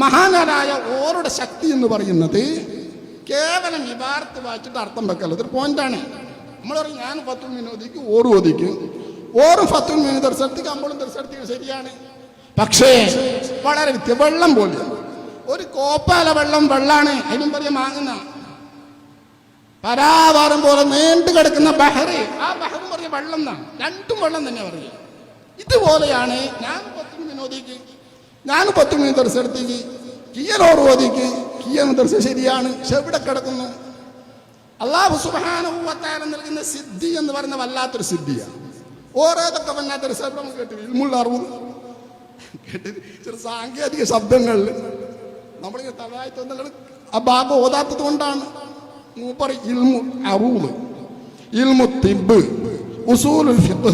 മഹാനരായ ഓരുടെ ശക്തി എന്ന് പറയുന്നത് കേവലം യഥാർത്ഥ വായിച്ചിട്ട് അർത്ഥം വെക്കല്ല. ഇതൊരു പോയിന്റാണ് നമ്മൾ പറയും ഞാൻ ഫത്തുൽ മിനോദിക്ക് ഓറും ഒതിക്കും ഓറും ഫത്തുൽ മിനു ദർശനത്തിക്ക് അമ്പളും ദർശനത്തിക്ക് ശരിയാണ്. പക്ഷേ വളരെ വ്യത്യ വെള്ളം പോലെ. ഒരു കോപ്പാല വെള്ളം വെള്ളാണ്. അതിനും പറയാൻ മാങ്ങുന്ന. പരാവാരം പോലെ നീണ്ടു കിടക്കുന്ന ബഹറ്. ആ ബഹറും പറഞ്ഞ വെള്ളം എന്നാണ്. രണ്ടും വെള്ളം തന്നെ പറയുക. ഇതുപോലെയാണ് ഞാൻ ഫത്തുൽ വിനോദിക്ക് ഞാൻ പത്ത് മീൻ ദർശനത്തേക്ക് കിയനോട് ഓതിക്ക് കിയൻ ദർശനം ശരിയാണ്. പക്ഷെ എവിടെ കിടക്കുന്നു? അള്ളാഹു സുബാനുഭവത്താരം നൽകുന്ന സിദ്ധി എന്ന് പറയുന്ന വല്ലാത്തൊരു സിദ്ധിയാണ്. ഓരോതൊക്കെ വല്ലാത്തൊരു ശബ്ദം കേട്ടു ഇൽമുള്ള അറിവ് കേട്ടു ചില സാങ്കേതിക ശബ്ദങ്ങളിൽ നമ്മളിങ്ങനെ തോന്നുന്നത് ആ ബാബ ഓതാത്തത് കൊണ്ടാണ്. മൂപ്പർ ഇൽമു അറിവ് ഇൽമു തിബ് ഉസൂലുൽ ഫിഖ്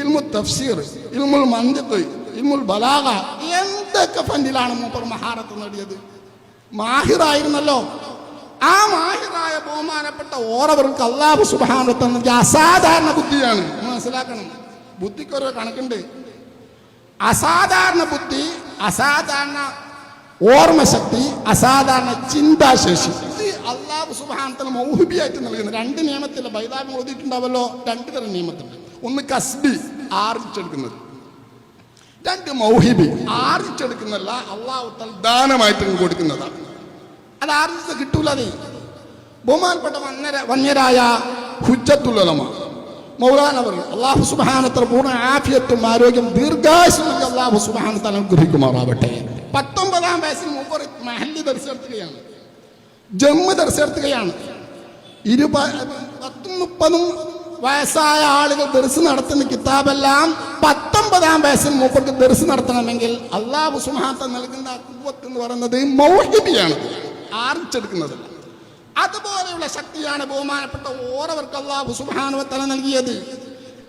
ഇൽമു തഫ്സീർ ഇൽമുൽ മന്ദിഖ് ഇൽമുൽ ബലാഗ എന്തൊക്കെ ഫണ്ടിലാണ് മൂപ്പർ മഹാരത്ത് നേടിയത്? മാഹിറായിരുന്നല്ലോ. ആ മാഹിറായ ബഹുമാനപ്പെട്ട ഓറവർക്ക് അള്ളാഹു സുബാനത്ത് നൽകിയ അസാധാരണ ബുദ്ധിയാണ്. മനസ്സിലാക്കണം. ബുദ്ധിക്കൊരു കണക്കുണ്ട്. അസാധാരണ ബുദ്ധി അസാധാരണ ഓർമ്മശക്തി അസാധാരണ ചിന്താശേഷി. അള്ളാഹു സുബാനത്തിന് മൗഹിബിയായിട്ട് നൽകുന്നത് രണ്ട് നിയമത്തിലെ ബൈതാബി ഓതിയിട്ടുണ്ടാവല്ലോ രണ്ട് തരം നിയമത്തുണ്ട് ഒന്ന് കസ്ബി ആർജിച്ചെടുക്കുന്നത് രണ്ട് മൗഹിബി ആർജിച്ചെടുക്കുന്നല്ല അള്ളാഹു തൽ ദാനമായിട്ട് കൊടുക്കുന്നതാണ് അത് ആർജിച്ച് കിട്ടൂല ബഹുമാനപ്പെട്ട വന്യര വന്യരായ ഹുജ്ജത്തുലമ മൗലാന പറയും അള്ളാഹു സുബാനത്ര പൂർണ ആഫിയത്തും ആരോഗ്യം ദീർഘായുസും അള്ളാഹു സുബാനത്തെ അനുഗ്രഹിക്കുമാറാവട്ടെ. പത്തൊമ്പതാം വയസ്സിൽ മുമ്പ് മഹല്ലി ദർശനത്തുകയാണ് ജമ്മു ദർശനത്തുകയാണ് ഇരുപ പത്തും മുപ്പതും വയസ്സായ ആളുകൾ ദർശനം നടത്തുന്ന കിതാബെല്ലാം പത്തൊമ്പതാം വയസ്സിൽ മൂപ്പർക്ക് ദർസ് നടത്തണമെങ്കിൽ അള്ളാഹു സുഹാത്ത നൽകുന്ന കുവത്ത് എന്ന് പറയുന്നത് മൗഹിബിയാണ് ആർജിച്ചെടുക്കുന്നത് അതുപോലെയുള്ള ശക്തിയാണ് ബഹുമാനപ്പെട്ട ഓറവർക്ക് അള്ളാഹു സുഹാനുവത്തല നൽകിയത്.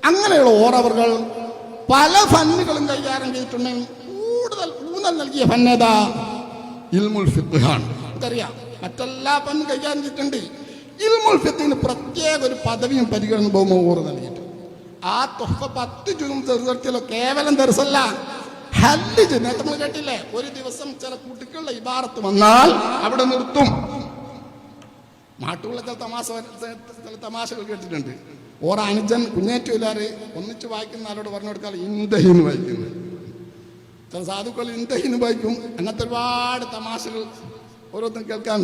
അങ്ങനെയുള്ള ഓറവറുകൾ പല ഫന്നുകളും കൈകാര്യം ചെയ്തിട്ടുണ്ടെങ്കിൽ കൂടുതൽ ഊന്നൽ നൽകിയ ഫന്നേതാ ഇൽമുൽ ഫിഖാണ് നമുക്കറിയാം മറ്റെല്ലാ ഫന്നും കൈകാര്യം ചെയ്തിട്ടുണ്ട്. ഇൽമുൽ ഫിഖിന് പ്രത്യേക ഒരു പദവിയും പരിഗണന ബഹുമാനം ഓറ് നൽകിയിട്ട് ആ തൊഹ പത്ത് ജൂം ദർശനത്തിലോ കേവലം ദർശല്ല ഹല്ല് നേരത്തെ നമ്മൾ കേട്ടില്ലേ? ഒരു ദിവസം ചില കുട്ടികളുടെ ഇബാറത്ത് വന്നാൽ അവിടെ നിർത്തും. നാട്ടുള്ള ചില തമാശ ചില തമാശകൾ കേട്ടിട്ടുണ്ട്. ഓർ അനുജൻ കുഞ്ഞേറ്റൂലാറ് ഒന്നിച്ച് വായിക്കുന്ന ആളോട് പറഞ്ഞു കൊടുക്കാൻ ഇന്ദഹിന് വായിക്കുന്നു ചില സാധുക്കൾ ഇന്ദഹിന് വായിക്കും. അങ്ങനത്തെ ഒരുപാട് തമാശകൾ ഓരോരുത്തരും കേൾക്കാൻ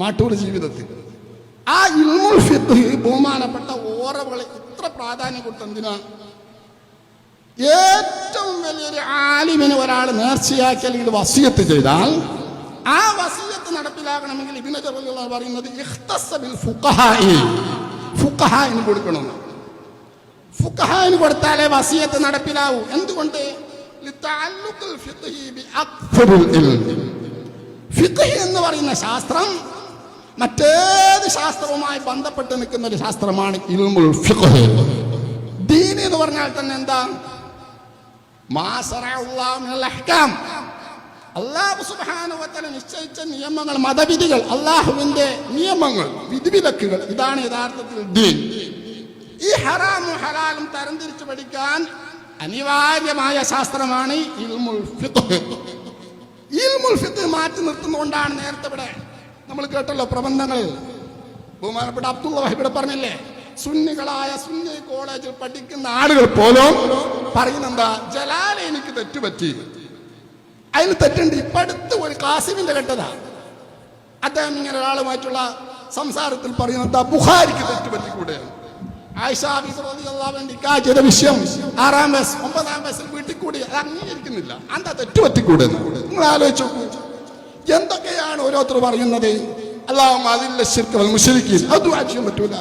മാട്ടൂർ ജീവിതത്തിൽ. ആ ഇൽമുൽ ഫിത്ത് ബഹുമാനപ്പെട്ട ഓറവുകളെ ഇത്ര പ്രാധാന്യം കൊടുത്തെന്തിനാണ് ഏറ്റവും വലിയൊരു ആലിമിന് ഒരാൾ നേർച്ചയാക്കി അല്ലെങ്കിൽ വസീയത്ത് ചെയ്താൽ ആ വസീയത്ത് നടപ്പിലാക്കണമെങ്കിൽ ഇതിനെ ചെറുള്ള പറയുന്നത് ഇഖ്തസ്സ ഫുഖഹായി. ഫുഖഹാഇ. ഫുഖഹായിന് കൊടുത്താലേ വസീയത്ത് നടപ്പിലാവൂ. എന്തുകൊണ്ട്? എന്ന് പറയുന്ന ശാസ്ത്രം മറ്റേത് ശാസ്ത്രവുമായി ബന്ധപ്പെട്ട് നിൽക്കുന്ന ഒരു ശാസ്ത്രമാണ് ഇൽമുൽ ഫിഖ്. ദീൻ എന്ന് പറഞ്ഞാൽ തന്നെ എന്താ? അള്ളാഹു സുബാനുവത്തല നിശ്ചയിച്ച നിയമങ്ങൾ മതവിധികൾ അള്ളാഹുവിന്റെ നിയമങ്ങൾ വിധിവിലക്കുകൾ. ഇതാണ് യഥാർത്ഥത്തിൽ ദീൻ. ഈ ഹറാമും ഹലാലും തരംതിരിച്ചു പഠിക്കാൻ അനിവാര്യമായ ശാസ്ത്രമാണ് ഇൽമുൽ ഫിഖ്. ഇൽമുൽ ഫിഖ് മാറ്റി നിർത്തുന്നതുകൊണ്ടാണ് നേരത്തെ ഇവിടെ നമ്മൾ കേട്ടല്ലോ പ്രബന്ധങ്ങളിൽ ബഹുമാനപ്പെട്ട അബ്ദുള്ള ഇവിടെ പറഞ്ഞില്ലേ സുന്നികളായ സുന്നി കോളേജിൽ പഠിക്കുന്ന ആളുകൾ പോലും പറയുന്നെന്താ ജലാല എനിക്ക് തെറ്റുപറ്റി. അതിന് തെറ്റുണ്ട്. ഇപ്പൊ അടുത്ത് ഒരു കാസിമിന്റെ കെട്ടതാ. അദ്ദേഹം ഇങ്ങനെ ഒരാളുമായിട്ടുള്ള സംസാരത്തിൽ പറയുന്നത് ബുഹാരിക്ക് തെറ്റുപറ്റിക്കൂടെ ആയിഷാ ബീബി റളിയല്ലാഹു അൻഹ നിക്കാഹ് ചെയ്ത വിഷയം ആറാം വയസ്സ് ഒമ്പതാം വയസ്സിൽ വീട്ടിൽ കൂടി അത് അംഗീകരിക്കുന്നില്ല. എന്താ തെറ്റുപറ്റിക്കൂടെ നിങ്ങൾ ആലോചിച്ച് നോക്കൂ. എന്തൊക്കെയാണ് ഓരോരുത്തർ പറയുന്നത്? അള്ളാഹു അതില്ല ശിർക്കവൽ മുഷരിക്കീൻ അത് ചെയ്യാൻ പറ്റൂല.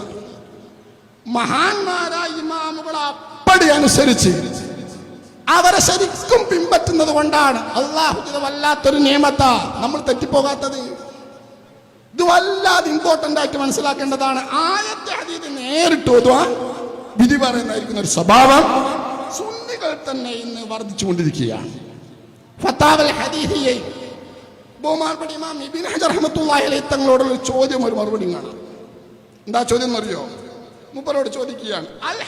മഹാന്മാരായ ഇമാമുകളെ അപ്പടി അനുസരിച്ച് അവരെ ശരിക്കും പിൻപറ്റുന്നത് കൊണ്ടാണ്. അള്ളാഹു വല്ലാത്തൊരു നിയമത്താ. നമ്മൾ തെറ്റിപ്പോകാത്തത്. ഇത് വല്ലാതെ ഇമ്പോർട്ടന്റ് ആയിട്ട് മനസ്സിലാക്കേണ്ടതാണ്. ആയത്തെ അതീത് നേരിട്ട് ഓതുവാൻ വിധി പറയുന്നതായിരിക്കുന്ന ഒരു സ്വഭാവം സുന്നികൾ തന്നെ ഇന്ന് വർദ്ധിച്ചുകൊണ്ടിരിക്കുകയാണ്. ഫത്താവൽ ഹദീഹിയെ ബഹുമാനപ്പെട്ട ഇമാം ഇബിൻ ഹജർ റഹ്മത്തുള്ളാഹി അലൈഹി തങ്ങളോടുള്ള ചോദ്യം ഒരു മറുപടി കാണാം. എന്താ ചോദ്യം എന്നറിയോ? മൂപ്പരോട് ചോദിക്കുകയാണ് അൽ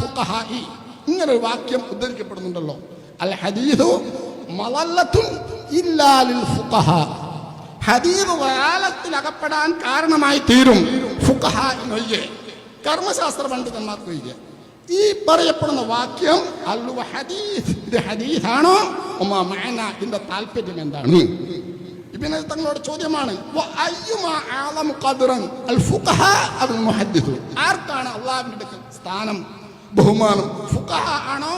ഫുഖഹാഇ ഇങ്ങനെ ഒരു വാക്യം ഉദ്ധരിക്കപ്പെടുന്നുണ്ടല്ലോ. അൽ ഫുഖഹ. ഹദീദ് വലാലത്തിൽ അകപ്പെടാൻ കാരണമായി തീരും ഫുഖഹായിനൊയ്യെ കർമ്മശാസ്ത്ര പണ്ഡിതന്മാർക്ക് ഒയ്യെ ഈ പറയപ്പെടുന്ന വാക്യം അല്ലു ഹദീസ്. ഇത് ഹദീസാണോ? ഉമ്മ മാന ഇതിന്റെ താല്പര്യം എന്താണ്? ഇബിന് തങ്ങളോട് ചോദ്യമാണ് ആർക്കാണ് അള്ളാഹുവിന്റെ സ്ഥാനം ബഹുമാനം? ഫുഖഹ ആണോ?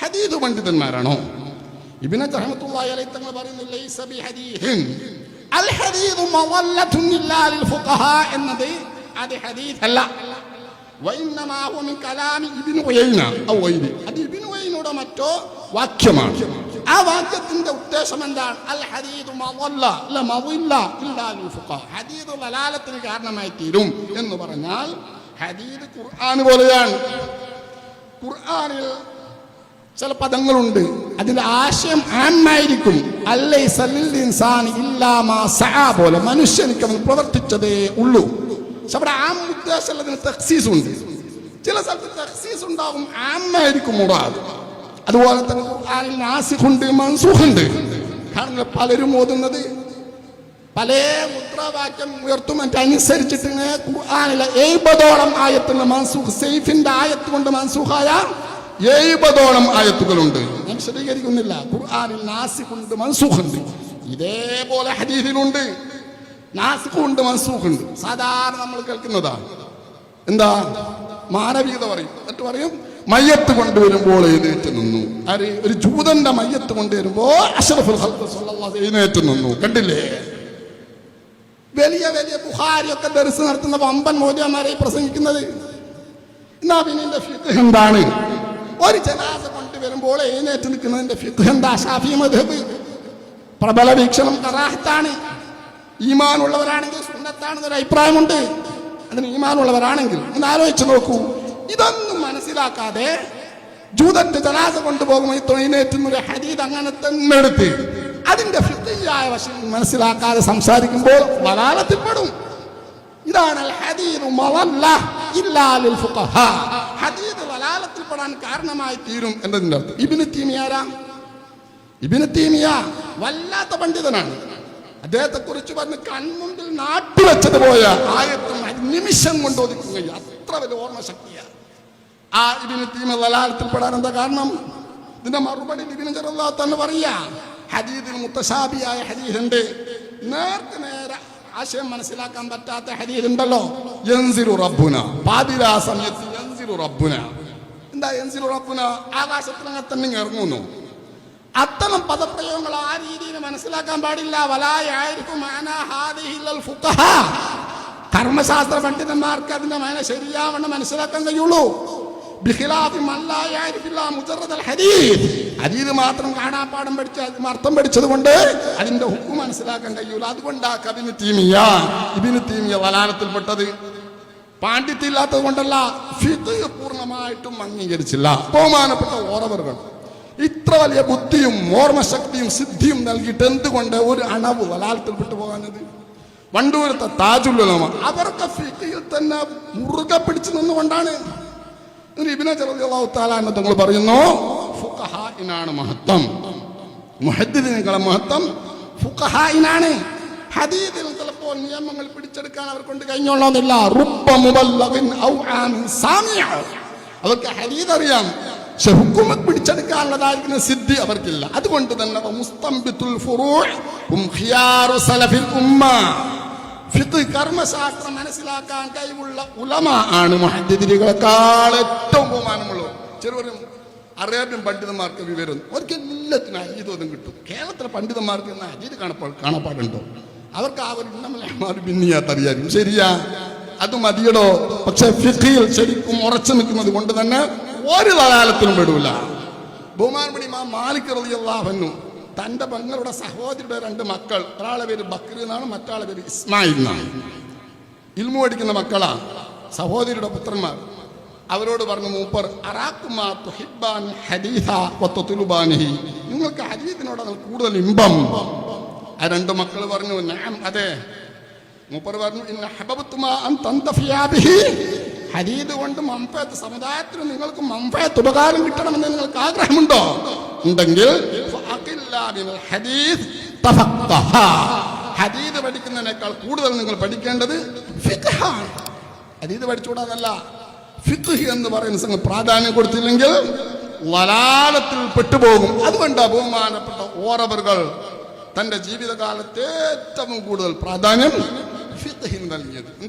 ഹദീദ് പണ്ഡിതന്മാരാണോ? ഇബിനെ റഹ്മത്തുള്ളാഹി അലൈഹി തങ്ങൾ പറയുന്നു ലൈസ ബി അൽ ഹദീദ് മവല്ലത്തുൻ ഇല്ലാ ലിൽ ഫുഖഹ എന്നത് അത് ഹദീദ് അല്ല. അത് ഇബ്നു ഉയൈനയുടെ മറ്റോ വാക്യമാണ് ആ വാക്യത്തിന്റെ ഉദ്ദേശം എന്താണ്? അൽ ഹദീദു ഹദീദ് വലാലത്തിന് കാരണമായി തീരും എന്ന് പറഞ്ഞാൽ ഹദീദ് ഖുർആൻ പോലെയാണ്. ഖുർആനിൽ ചില പദങ്ങളുണ്ട്. അതിന്റെ ആശയം ആമായിരിക്കും അല്ലേ പോലെ മനുഷ്യനിക്ക് അവൻ പ്രവർത്തിച്ചതേ ഉള്ളൂ. പക്ഷെ അവിടെ ആം ഉദ്ദേശം അതിന് തക്സീസ് ഉണ്ട് ചില സ്ഥലത്ത് തക്സീസ് ഉണ്ടാകും ആമായിരിക്കും മുറാദ്. അതുപോലെ തന്നെ ഖുർആനിൽ നാസിഖുണ്ട് മൻസൂഖുണ്ട്. കാരണം പലരും ഓതുന്നത്. പല മുദ്രാവാക്യം ഉയർത്തും അനുസരിച്ചിട്ട് ഖുർആാനിലെ എഴുപതോളം ആയത്തുള്ള മൻസൂഖ് സെയ്ഫിന്റെ ആയത്ത് കൊണ്ട് മൻസൂഖായ എഴുപതോളം ആയത്തുകളുണ്ട്. ഞാൻ വിശദീകരിക്കുന്നില്ല. ഖുർആനിൽ നാസിഖുണ്ട് മൻസൂഖുണ്ട്. ഇതേപോലെ ഹദീസിലുണ്ട്. നാസിഖുണ്ട് മൻസൂഖുണ്ട്. സാധാരണ നമ്മൾ കേൾക്കുന്നതാ എന്താ? മാനവികത പറയും. എന്നിട്ട് പറയും മയ്യത്ത് കൊണ്ടുവരുമ്പോൾ എഴുന്നേറ്റ് നിന്നു. ആര്? ഒരു ജൂതന്റെ മയ്യത്ത് കൊണ്ടുവരുമ്പോ അഷറഫുൽ എഴുന്നേറ്റ് നിന്നു. കണ്ടില്ലേ? വലിയ വലിയ ബുഹാരിയൊക്കെ ദർസ് നടത്തുന്ന വമ്പൻ മോദിയന്മാരെ പ്രസംഗിക്കുന്നത്. എന്നാ പിന്നെ എന്താണ്? ഒരു ജനാസ കൊണ്ടുവരുമ്പോൾ എഴുന്നേറ്റ് നിൽക്കുന്നതിന്റെ ഫിഖ് എന്താ? ഷാഫി പ്രബല വീക്ഷണം കറാഹത്താണ്. ഈമാനുള്ളവരാണെങ്കിൽ സുന്നത്താണെന്നൊരു അഭിപ്രായമുണ്ട്. അതിന് ഈമാനുള്ളവരാണെങ്കിൽ ഒന്ന് ആലോചിച്ച് നോക്കൂ. ഇതൊന്നും മനസ്സിലാക്കാതെ ജൂതന്റെ ജനാസ കൊണ്ടുപോകുമ്പോൾ ഈ തൊഴിലേറ്റുന്നൊരു ഹരീത് അങ്ങനെ തന്നെ എടുത്ത് അതിന്റെ ഫിഖിയായ വശം മനസ്സിലാക്കാതെ സംസാരിക്കുമ്പോൾ വലാലത്തിൽപ്പെടും. ഇതാണ് ഹദീദു വലാലത്തിൽപ്പെടാൻ കാരണമായി തീരും എന്നതിന്റെ അർത്ഥം. ഇബ്നു തീമിയാരാ ഇബ്നു തീമിയ വല്ലാത്ത പണ്ഡിതനാണ്. അദ്ദേഹത്തെ കുറിച്ച് പറഞ്ഞ് കൺമുമ്പിൽ നാട്ടുവെച്ചത് പോയ ആയത്തും നിമിഷം കൊണ്ട് ഒതുക്കുകയും അത്ര വലിയ ഓർമ്മശക്തിയാണ്. ആ ഇബിന് തീമ വലാലത്തിൽപ്പെടാൻ എന്താ കാരണം? ഇതിന്റെ മറുപടി ഇബിന് ചെറുതാ തന്നെ പറയാ. ഹദീദിൽ മുത്തശാബിയായ ഹരീഹുണ്ട് നേർക്ക് നേരെ ആശയം മനസ്സിലാക്കാൻ പറ്റാത്ത ഹദീദ് ഉണ്ടല്ലോ യൻസിലു റബ്ബുന. പാതിരാ സമയത്ത് യൻസിലു റബ്ബുന. എന്താ യൻസിലു റബ്ബുന? ആകാശത്തിനകത്തന്നെ ഇറങ്ങുന്നു. അത്തരം പദപ്രയോഗങ്ങൾ ആ രീതിയിൽ മനസ്സിലാക്കാൻ പാടില്ല. വലായായിരിക്കും കർമ്മശാസ്ത്ര പണ്ഡിതന്മാർക്ക് അതിന്റെ മേന ശരിയാവണ്ണം മനസ്സിലാക്കാൻ കഴിയുള്ളൂ. ഹദീദ്. മാത്രം കാണാപ്പാടം പഠിച്ച അർത്ഥം പഠിച്ചത് കൊണ്ട് അതിന്റെ ഹുക്കും മനസ്സിലാക്കാൻ കഴിയൂല. അതുകൊണ്ടാ കബിന് തീമിയ ഇതിന് തീമിയ വലാനത്തിൽപ്പെട്ടത് പാണ്ഡിത്യമില്ലാത്തത് കൊണ്ടല്ല ഫിദ് പൂർണമായിട്ടും അംഗീകരിച്ചില്ല. ബഹുമാനപ്പെട്ട ഓറവറുകൾ. ഇത്ര വലിയ ബുദ്ധിയും ഓർമ്മശക്തിയും സിദ്ധിയും നൽകിയിട്ട് എന്തുകൊണ്ട് ഒരു അണവ് വലാലത്തിൽപ്പെട്ടു പോകാനത് വണ്ടൂരത്തെ താജുല്ലോമ അവർക്ക് ഫിക്കയിൽ തന്നെ മുറുകെ പിടിച്ചു നിന്നുകൊണ്ടാണ്. ഇബിനെ ചെറുതാവു താലാന്ന് തങ്ങൾ പറയുന്നു ഫുഖഹായിനാണ് മഹത്വം. മുഹദ്ദിദിനങ്ങളെ മഹത്വം ഫുഖഹായിനാണ് ഹദീദിൽ ചിലപ്പോൾ നിയമങ്ങൾ പിടിച്ചെടുക്കാൻ അവർ കൊണ്ട് കഴിഞ്ഞോളന്നില്ല അവർക്ക് ഹദീദ് അറിയാം. പക്ഷെ ഹുക്കുമത്ത് പിടിച്ചെടുക്കാനുള്ളതായിരിക്കുന്ന സിദ്ധി അവർക്കില്ല. അതുകൊണ്ട് തന്നെ മുസ്തംബിത്തുൽ ഉമ്മ. കർമ്മശാസ്ത്രം മനസ്സിലാക്കാൻ കഴിവുള്ള ഉലമ ആണ് മുഹദ്ദിദികളെക്കാൾ ഏറ്റവും ബഹുമാനമുള്ളത്. ചെറുവരും അറേബ്യൻ പണ്ഡിതന്മാർക്ക് വിവരം. അവർക്ക് എല്ലാത്തിനും അജീതൊന്നും കിട്ടും. കേരളത്തിലെ പണ്ഡിതന്മാർക്ക് ഇന്ന് അജീത് കാണപ്പാ കാണപ്പാടുണ്ടോ? അവർക്ക് ആ ഒരു ശരിയാ. അത് മതിയടോ. പക്ഷെ ഫിഖിയിൽ ശരിക്കും ഉറച്ചു നിൽക്കുന്നത് കൊണ്ട് തന്നെ ഒരു തലാലത്തിനും പെടൂല ബഹുമാനപടി മാ മാലിക് റളിയല്ലാഹു തന്റെ പെങ്ങളുടെ സഹോദരിയുടെ രണ്ട് മക്കൾ ഒരാളെ പേര് ബക്രി എന്നാണ് മറ്റാളെ പേര് ഇസ്മായിൽ എന്നാണ്. ഇൽമു പഠിക്കുന്ന മക്കളാ സഹോദരിയുടെ പുത്രന്മാർ. അവരോട് പറഞ്ഞു മൂപ്പർ നിങ്ങൾക്ക് ഹദീദിനോടാണ് കൂടുതൽ ഇമ്പം. ആ രണ്ട് മക്കൾ പറഞ്ഞു ഞാൻ അതെ. മൂപ്പർ പറഞ്ഞു ഹദീദ് കൊണ്ട് മംഫേത്ത് സമുദായത്തിന് നിങ്ങൾക്ക് മംഫേത്ത് ഉപകാരം കിട്ടണമെന്ന് നിങ്ങൾക്ക് ആഗ്രഹമുണ്ടോ? ഉണ്ടെങ്കിൽ ഹരീത്. ഹദീദ് പഠിക്കുന്നതിനേക്കാൾ കൂടുതൽ നിങ്ങൾ പഠിക്കേണ്ടത് ഫിഖാണ്. ഹദീദ് പഠിച്ചുകൂടാന്നല്ല ഫിഖ് എന്ന് പറയുന്ന സംഘം പ്രാധാന്യം കൊടുത്തില്ലെങ്കിൽ വലാലത്തിൽ പെട്ടുപോകും. അതുകൊണ്ട് ബഹുമാനപ്പെട്ട ഓറവറുകൾ തന്റെ ജീവിതകാലത്ത് ഏറ്റവും കൂടുതൽ പ്രാധാന്യം ഫിഖ്ഹിന് നൽകിയത്. എന്താ